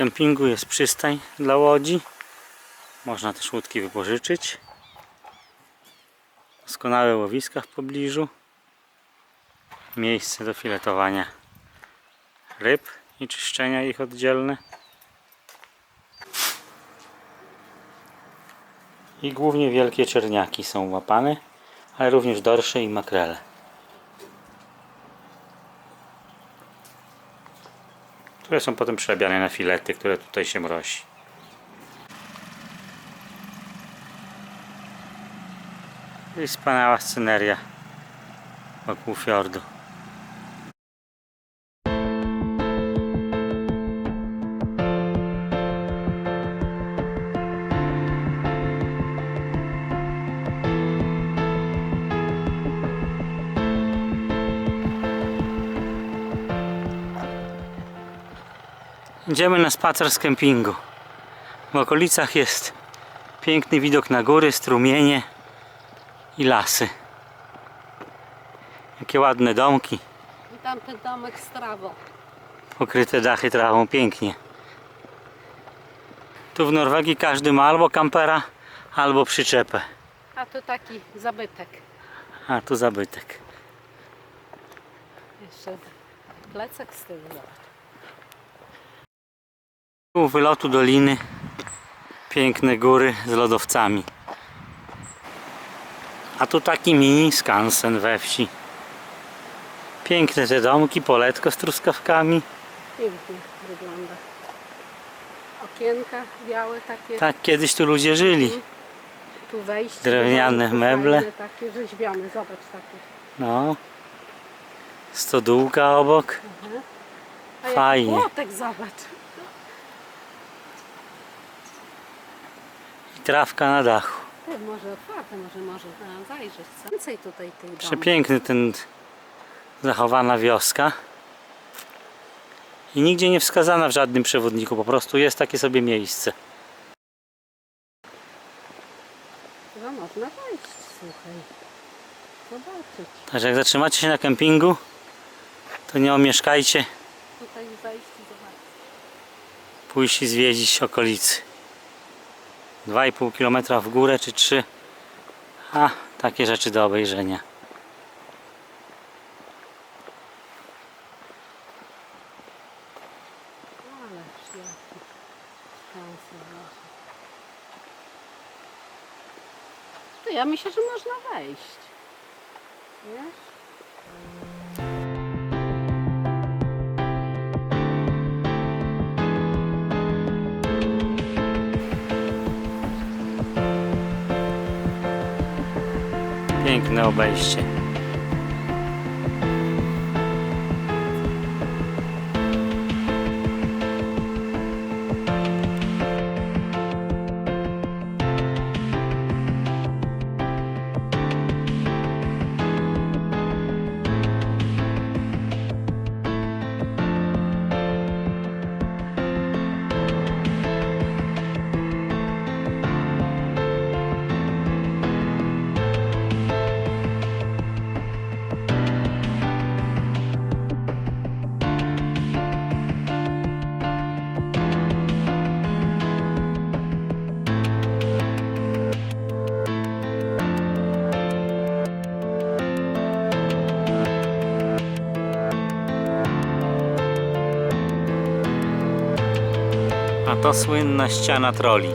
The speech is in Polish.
kempingu jest przystań dla łodzi. Można też łódki wypożyczyć. Doskonałe łowiska w pobliżu. Miejsce do filetowania ryb i czyszczenia ich oddzielne. I głównie wielkie czerniaki są łapane, ale również dorsze i makrele. Które są potem przerabiane na filety, które tutaj się mrozi. I wspaniała sceneria wokół fiordu. Idziemy na spacer z kempingu. W okolicach jest piękny widok na góry, strumienie i lasy. Jakie ładne domki, I tamten domek z trawą. pokryte dachy trawą, pięknie. Tu w Norwegii każdy ma albo kampera, albo przyczepę. A to taki zabytek. A tu zabytek. Jeszcze plecak z tyłu. Zobacz. U wylotu doliny piękne góry z lodowcami. A tu taki mini skansen we wsi. Piękne te domki, poletko z truskawkami. Pięknie wygląda. Okienka białe takie. Tak kiedyś tu ludzie żyli. Tu wejście. Drewniane domku, meble. Takie rzeźbione. Zobacz takie. No. Stodółka obok. Jaki Fajnie. Płotek zobacz. Trawka na dachu. Ty, może otwarte, może może a, zajrzeć. co? Więcej tutaj tych domów. Przepiękny ten zachowana wioska. I nigdzie nie wskazana w żadnym przewodniku, po prostu jest takie sobie miejsce. Chyba można wejść, słuchaj. Zobaczyć. Także jak zatrzymacie się na kempingu, to nie omieszkajcie Tutaj wejść i zobaczyć. pójść i zwiedzić okolicy. 2,5 km w górę czy 3. A, takie rzeczy do obejrzenia. Ja myślę, że można wejść. Wiesz? Piękne obejście. A to słynna ściana troli.